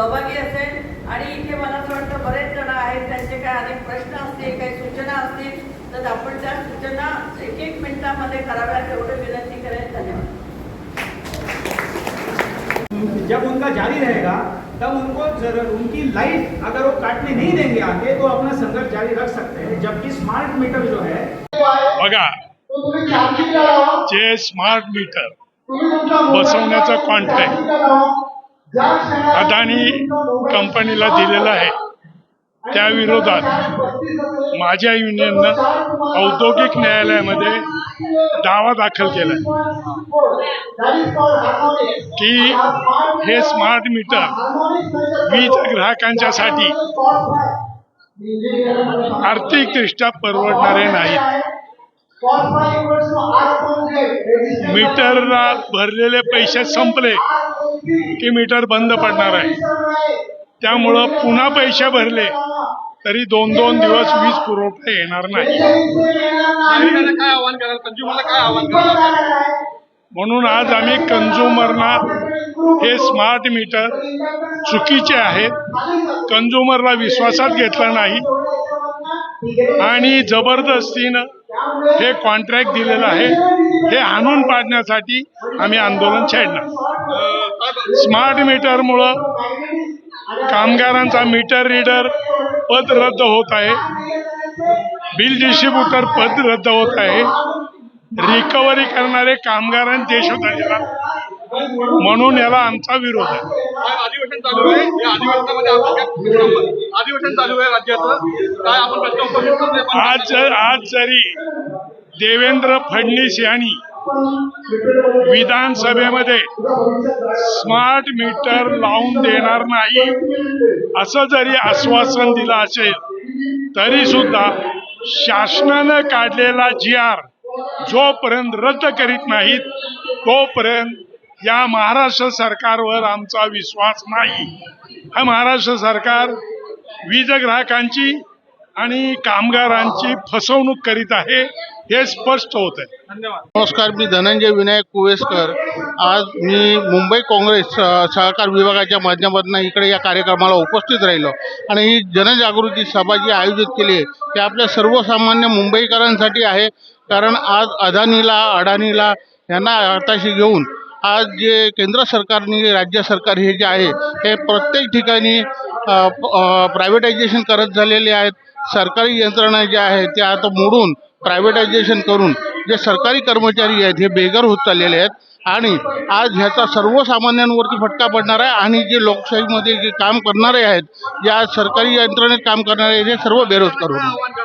सहभागी असेल. आणि इथे मला असं वाटतं बरेच जण आहेत त्यांचे काय अनेक प्रश्न असतील काही सूचना असतील तर आपण त्या सूचना एक एक मिनिटामध्ये कराव्यात एवढं विनंती करेन. धन्यवाद. जब उनका जारी रहेगा तब उनको जरूर उनकी लाइफ अगर वो काटने नहीं देंगे आगे तो अपना संघर्ष जारी रख सकते हैं। जबकि स्मार्ट मीटर जो है बघा जे स्मार्ट मीटर बसवण्याचा कॉन्ट्रॅक्ट अदानी कंपनीला दिलेला आहे. त्या विरोधात माझ्या युनियननं औद्योगिक न्यायालयामध्ये दावा दाखल केला की हे स्मार्ट मीटर वीज ग्राहकांच्यासाठी आर्थिकदृष्ट्या परवडणारे नाहीत. मीटरला भरलेले पैसे संपले. की मीटर बंद पडणार आहे. त्यामुळं पुन्हा पैसे भरले तरी दोन दोन दिवस वीज पुरवठा येणार नाही. काय आव्हान कराल कंझ्युमरला काय आव्हान कराल म्हणून आज आम्ही कंझ्युमरना हे स्मार्ट मीटर चुकीचे आहेत. कंझ्युमरला विश्वासात घेतलं नाही. आणि जबरदस्तीनं हे कॉन्ट्रॅक्ट दिलेलं आहे. हे आणून पाडण्यासाठी आम्ही आंदोलन छेडणार. स्मार्ट मीटरमुळं कामगारांचा मीटर रीडर पद रद्द होत आहे. बिल डिस्ट्रीब्युटर पद रद्द होत आहे. रिकव्हरी करणारे कामगारांनी देश झालेला म्हणून याला आमचा विरोध आहे. अधिवेशन चालू आहे? या अधिवेशनामध्ये अधिवेशन चालू आहे राज्याचं. काय आपण प्रश्न आज आज जरी देवेंद्र फडणवीस यांनी विधानसभेमध्ये स्मार्ट मीटर लावून देणार नाही असं जरी आश्वासन दिलं असेल तरी सुद्धा शासनानं काढलेला जी आर जोपर्यंत रद्द करीत नाहीत तोपर्यंत या महाराष्ट्र सरकारवर आमचा विश्वास नाही. हा महाराष्ट्र सरकार वीज ग्राहकांची आणि कामगारांची फसवणूक करीत आहे हे स्पष्ट होत आहे. नमस्कार मी धनंजय विनायक कुवेसकर. आज मी मुंबई काँग्रेस सहकार विभागाच्या माध्यमातून इकडे या कार्यक्रमाला उपस्थित राहिलो. आणि ही जनजागृती सभा जी आयोजित केली आहे ती आपल्या सर्वसामान्य मुंबईकरांसाठी आहे. कारण आज अदानीला अडानीला यांना हाताशी घेऊन आज जे केंद्र सरकारने राज्य सरकार हे जे आहे हे प्रत्येक ठिकाणी प्रायव्हेटायझेशन करत झालेले आहेत. सरकारी यंत्रणा ज्या आहेत त्या आता मोडून प्रायव्हेटायझेशन करून जे सरकारी कर्मचारी आहेत हे बेघर होत चाललेले आहेत. आणि आज ह्याचा सर्वसामान्यांवरती फटका पडणार आहे आणि जे लोकशाहीमध्ये जे काम करणारे आहेत जे आज सरकारी यंत्रणेत काम करणारे आहेत, हे सर्व बेरोजगार होणार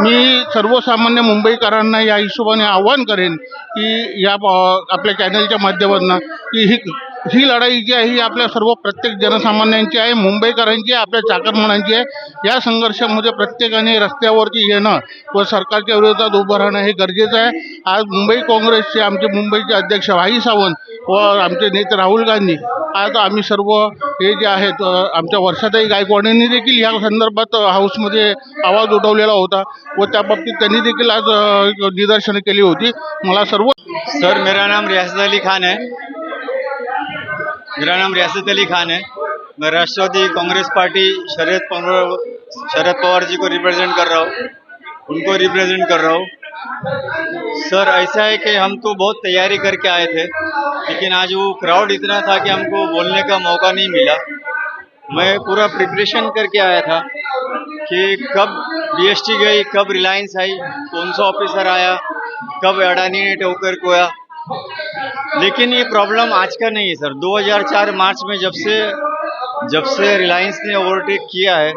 मी सर्वसामान्य मुंबईकरांना या हिशोबाने आव्हान करेन की या आपल्या चॅनलच्या माध्यमातून की ही ही लढाई जी आहे ही आपल्या सर्व प्रत्येक जनसामान्यांची आहे मुंबईकरांची आहे आपल्या चाकरमानांची आहे. या संघर्षामध्ये प्रत्येकाने रस्त्यावरती येणं व सरकारच्या विरोधात उभं राहणं हे गरजेचं आहे. आज मुंबई काँग्रेसचे आमचे मुंबईचे अध्यक्ष भाई सावंत व आमचे नेते राहुल गांधी आज आम्ही सर्व हे जे आहेत आमच्या वर्षाताई गायकवाडांनी देखील ह्या संदर्भात हाऊसमध्ये आवाज उठवलेला होता व त्या बाबतीत त्यांनी देखील आज निदर्शनं केली होती. मला सर्व सर मेरा नाम रियासत अली खान है। मेरा नाम रियासत अली खान है। मैं राष्ट्रवादी कांग्रेस पार्टी शरद पवार शरद पवार जी को रिप्रेजेंट कर रहा हूँ। उनको रिप्रेजेंट कर रहा हूँ। सर, ऐसा है कि हम तो बहुत तैयारी करके आए थे, लेकिन आज वो क्राउड इतना था कि हमको बोलने का मौका नहीं मिला। मैं पूरा प्रिपरेशन करके आया था कि कब बीएसटी गई, कब रिलायंस आई, कौन सा ऑफिसर आया, कब अडानी ने टोकर कोया लेकिन ये प्रॉब्लम आज का नहीं है सर 2004 मार्च में जब से जब से रिलायंस ने ओवरटेक किया है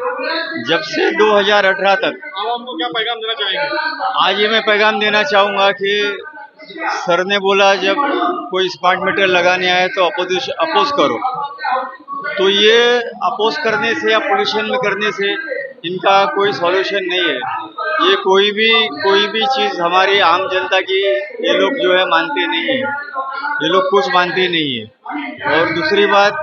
जब से 2018 तक। आवाम को क्या पैगाम देना चाहेंगे? आज ये मैं पैगाम देना चाहूँगा कि सर ने बोला जब कोई स्मार्ट मीटर लगाने आए तो अपोजिश अपोज करो। तो ये अपोज करने से या पोल्यूशन में करने से इनका कोई सॉल्यूशन नहीं है। ये कोई भी कोई भी चीज़ हमारी आम जनता की ये लोग जो है मानते नहीं है। ये लोग कुछ मानते ही नहीं है। और दूसरी बात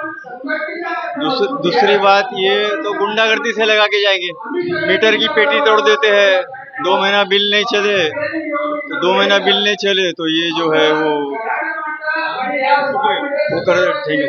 दूसरी बात ये तो गुंडागर्दी से लगा के जाएँगे। मीटर की पेटी तोड़ देते हैं, दो महीना बिल नहीं चले तो दो महीना बिल नहीं चले तो ये जो है वो वो कर, ठीक है।